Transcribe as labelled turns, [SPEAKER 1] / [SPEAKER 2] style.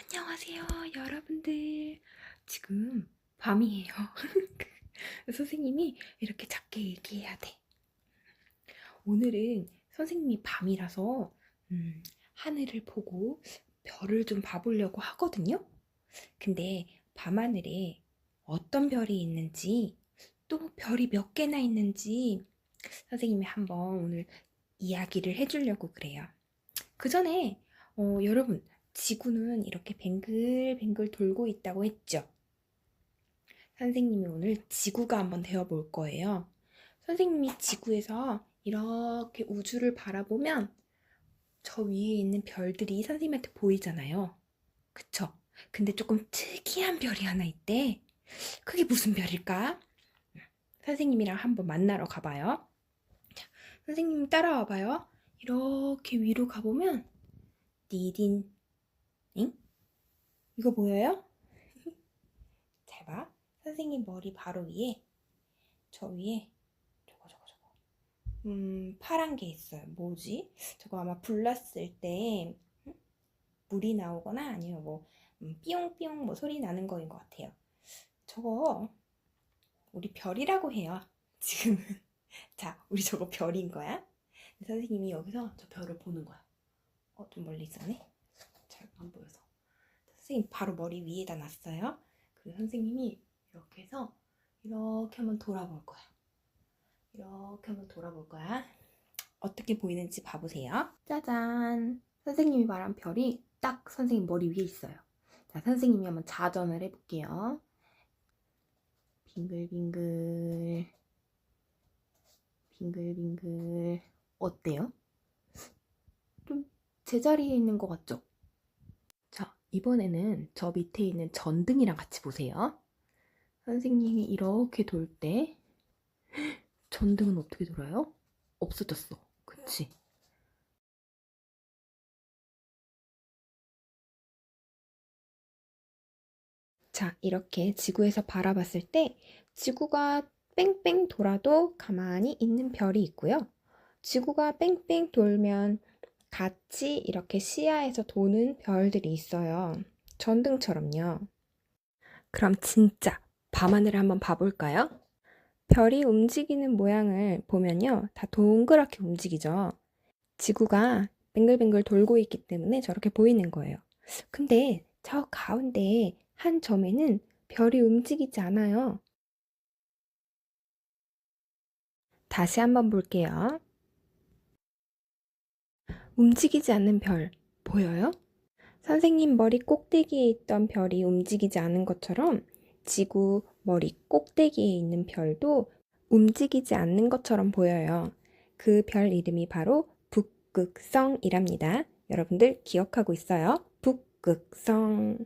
[SPEAKER 1] 안녕하세요, 여러분들. 지금 밤이에요. 선생님이 이렇게 작게 얘기해야 돼. 오늘은 선생님이 밤이라서 음, 하늘을 보고 별을 좀 봐보려고 하거든요. 근데 밤하늘에 어떤 별이 있는지 또 별이 몇 개나 있는지 선생님이 한번 오늘 이야기를 해주려고 그래요. 그 전에 어, 여러분 지구는 이렇게 뱅글뱅글 돌고 있다고 했죠. 선생님이 오늘 지구가 한번 되어볼 거예요. 선생님이 지구에서 이렇게 우주를 바라보면 저 위에 있는 별들이 선생님한테 보이잖아요. 그쵸? 근데 조금 특이한 별이 하나 있대. 그게 무슨 별일까? 선생님이랑 한번 만나러 가봐요. 자, 선생님 따라와 봐요. 이렇게 위로 가보면 디딘 응? 이거 보여요? 잘 봐. 선생님 머리 바로 위에 저 위에 저거 저거 저거 음 파란 게 있어요. 뭐지? 저거 아마 불났을 때 응? 물이 나오거나 아니면 뭐 음, 삐용삐용 뭐 소리 나는 거인 것 같아요. 저거 우리 별이라고 해요. 지금은 자 우리 저거 별인 거야. 선생님이 여기서 저 별을 보는 거야. 어 좀 멀리 있었네. 잘 안 보여서. 선생님 바로 머리 위에다 놨어요. 그리고 선생님이 이렇게 해서 이렇게 한번 돌아볼 거야. 이렇게 한번 돌아볼 거야. 어떻게 보이는지 봐보세요. 짜잔! 선생님이 말한 별이 딱 선생님 머리 위에 있어요. 자, 선생님이 한번 자전을 해볼게요. 빙글빙글. 빙글빙글. 어때요? 좀 제자리에 있는 것 같죠? 자, 이번에는 저 밑에 있는 전등이랑 같이 보세요. 선생님이 이렇게 돌 때, 전등은 어떻게 돌아요? 없어졌어. 그치? 자, 이렇게 지구에서 바라봤을 때, 지구가 뺑뺑 돌아도 가만히 있는 별이 있고요. 지구가 뺑뺑 돌면 같이 이렇게 시야에서 도는 별들이 있어요. 전등처럼요. 그럼 진짜 밤하늘을 한번 봐볼까요? 별이 움직이는 모양을 보면요. 다 동그랗게 움직이죠. 지구가 뱅글뱅글 돌고 있기 때문에 저렇게 보이는 거예요. 근데 저 가운데 한 점에는 별이 움직이지 않아요. 다시 한번 볼게요. 움직이지 않는 별 보여요? 선생님 머리 꼭대기에 있던 별이 움직이지 않은 것처럼 지구 머리 꼭대기에 있는 별도 움직이지 않는 것처럼 보여요. 그 별 이름이 바로 북극성이랍니다. 여러분들 기억하고 있어요? 북극성.